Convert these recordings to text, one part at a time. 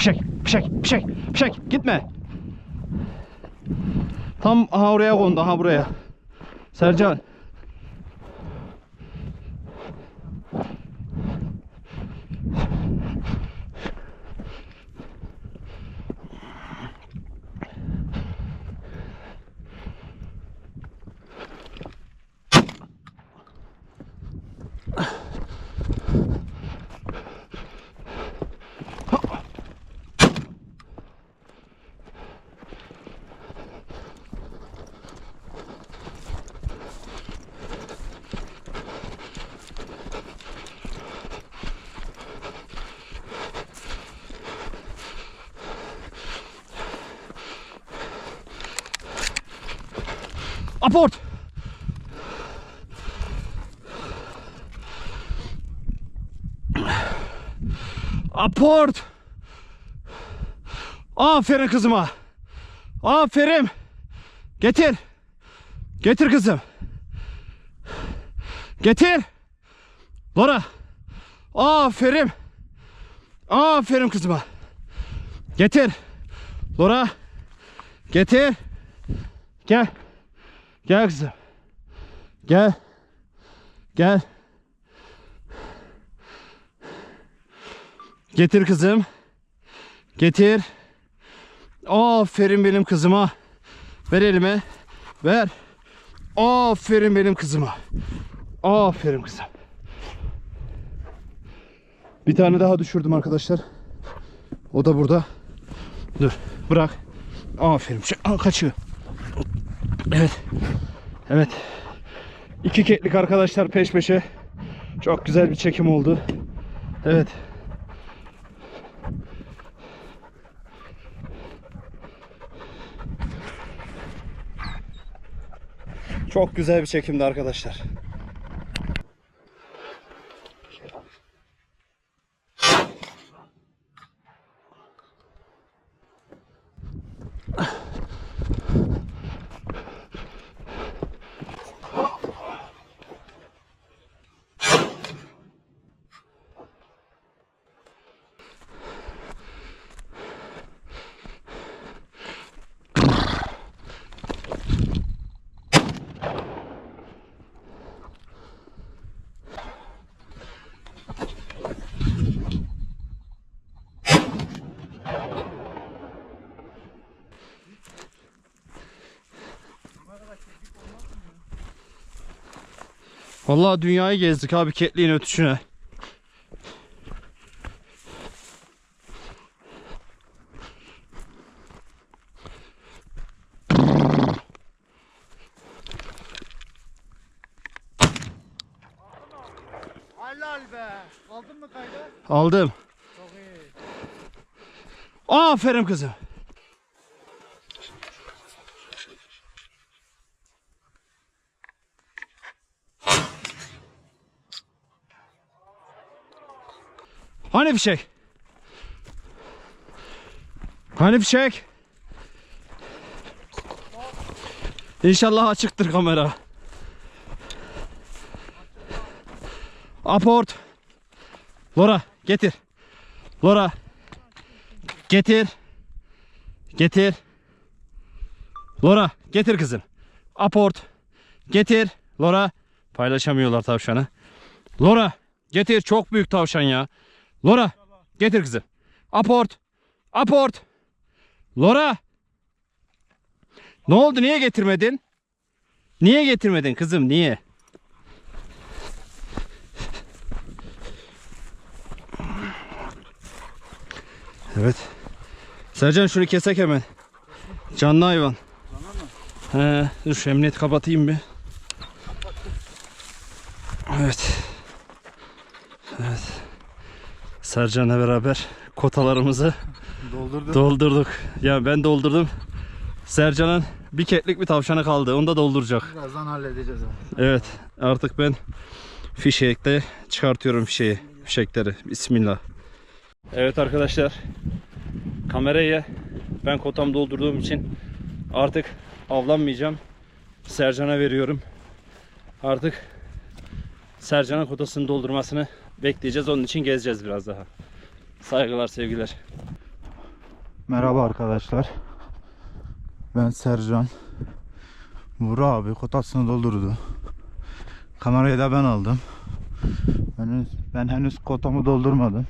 Fişek, fişek, fişek, fişek. Gitme. Tam aha oraya kondu, aha buraya. Sercan. Aport. Aport. Aferin kızıma. Aferin. Getir. Getir kızım. Getir. Laura. Aferin. Aferin kızıma. Getir. Laura. Getir. Gel. Gel kızım. Gel. Gel. Getir kızım. Getir. Aferin benim kızıma. Ver elime. Ver. Aferin benim kızıma. Aferin kızım. Bir tane daha düşürdüm arkadaşlar. O da burada. Dur. Bırak. Aferin. Kaçıyor. Evet. Evet. İki keklik arkadaşlar peş peşe. Çok güzel bir çekim oldu. Evet. Çok güzel bir çekimdi arkadaşlar. Vallahi dünyayı gezdik abi ketliğin ötüşüne. Helal be. Aldın mı kaydı? Aldım. Aferin kızım. Hani fişek? Hani fişek? İnşallah açıktır kamera. Aport. Lora getir. Lora. Getir. Getir. Lora getir kızım. Aport. Getir. Lora. Paylaşamıyorlar tavşanı. Lora getir. Çok büyük tavşan ya. Lora getir kızım. Aport. Aport. Lora. Ne oldu? Niye getirmedin? Niye getirmedin kızım? Niye? Evet. Sercan şunu kesek hemen. Canlı hayvan. He, dur şu emniyet kapatayım bir. Evet. Sercan'la beraber kotalarımızı Doldurdum. doldurduk. Ya ben doldurdum. Sercan'ın bir ketlik bir tavşanı kaldı. Onu da dolduracak. Birazdan halledeceğiz onu. Evet. Artık ben fişekte çıkartıyorum fişeği. Fişekleri. Bismillah. Evet arkadaşlar. Kamerayı ben kotam doldurduğum için artık avlanmayacağım. Sercan'a veriyorum. Artık Sercan'ın kotasını doldurmasını bekleyeceğiz. Onun için gezeceğiz biraz daha. Saygılar, sevgiler. Merhaba arkadaşlar. Ben Sercan. Vuru abi kotasını doldurdu. Kamerayı da ben aldım. Ben henüz, ben henüz kotamı doldurmadım.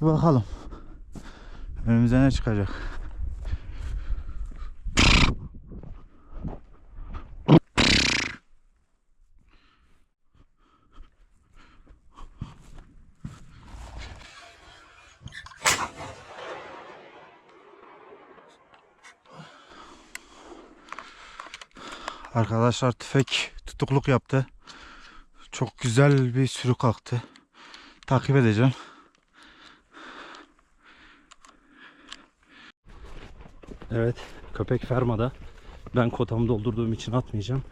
Bir bakalım. Önümüze ne çıkacak? Arkadaşlar tüfek tutukluk yaptı. Çok güzel bir sürü kalktı. Takip edeceğim. Evet, köpek fermada. Ben kotamı doldurduğum için atmayacağım.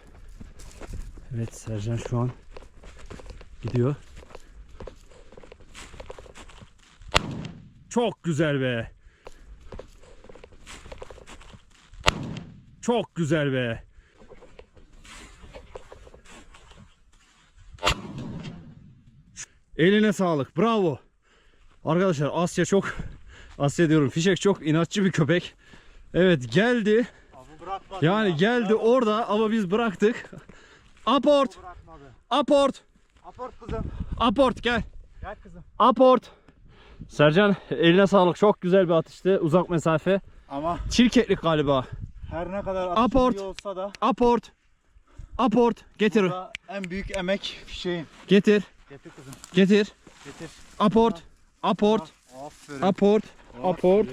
Evet, Sercan şu an gidiyor. Çok güzel be. Çok güzel be. Eline sağlık. Bravo. Arkadaşlar Asya çok Asya diyorum. Fişek çok inatçı bir köpek. Evet geldi. Abi. Yani geldi orada ama biz bıraktık. Aport. Bırakmadı. Aport. Aport kızım. Aport gel. Gel kızım. Aport. Sercan eline sağlık. Çok güzel bir atıştı. Uzak mesafe. Ama Çirketlik galiba. her ne kadar Aport. olsa da Aport. Aport. Getir. burada en büyük emek fişeğin. Getir. Getir kızım. Getir. Getir. Aport. Aport. Aferin. Aport. Aport.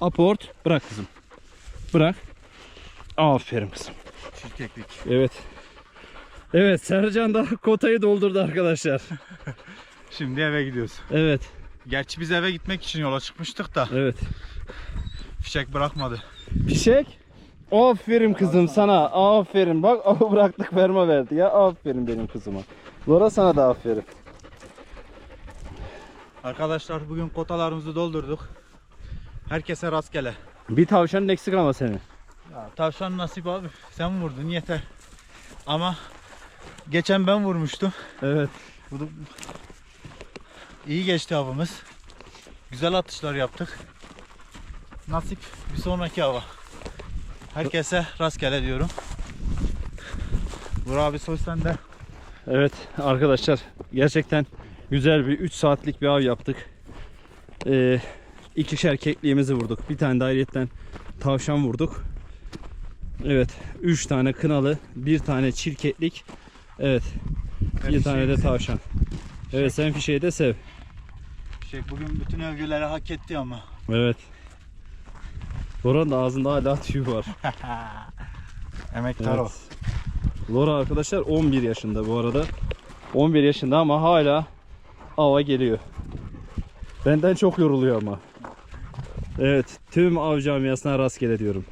Aport. Bırak kızım. Bırak. Aferin kızım. Çirkeklik. Evet. Evet Sercan da kotayı doldurdu arkadaşlar. Şimdi eve gidiyoruz. Evet. Gerçi biz eve gitmek için yola çıkmıştık da Evet. fişek bırakmadı. Fişek. Aferin kızım sana. Aferin. Bak bıraktık verme verdi ya. Aferin benim kızıma. Lora sana da aferin. Arkadaşlar bugün kotalarımızı doldurduk. Herkese rastgele. Bir tavşanın eksik ama senin. Ya, tavşan nasip abi. Sen vurdun yeter. Ama geçen ben vurmuştum. Evet. Bu da iyi geçti avımız. Güzel atışlar yaptık. Nasip bir sonraki hava. Herkese rastgele diyorum. Vur abi söz sende. Evet arkadaşlar gerçekten güzel bir 3 saatlik bir av yaptık. Ee, ikişer kekliğimizi vurduk. Bir tane de ayrıyetten tavşan vurduk. Evet 3 tane kınalı, bir tane çirketlik. Evet bir tane de tavşan. Evet sen fişeği de sev. Şey, bugün bütün övgüleri hak etti ama. Evet. Lora'nın da ağzında hala tüy var. Emektar o. Lora arkadaşlar 11 yaşında bu arada. 11 yaşında ama hala ava geliyor. Benden çok yoruluyor ama. Evet, tüm av camiasına rastgele diyorum.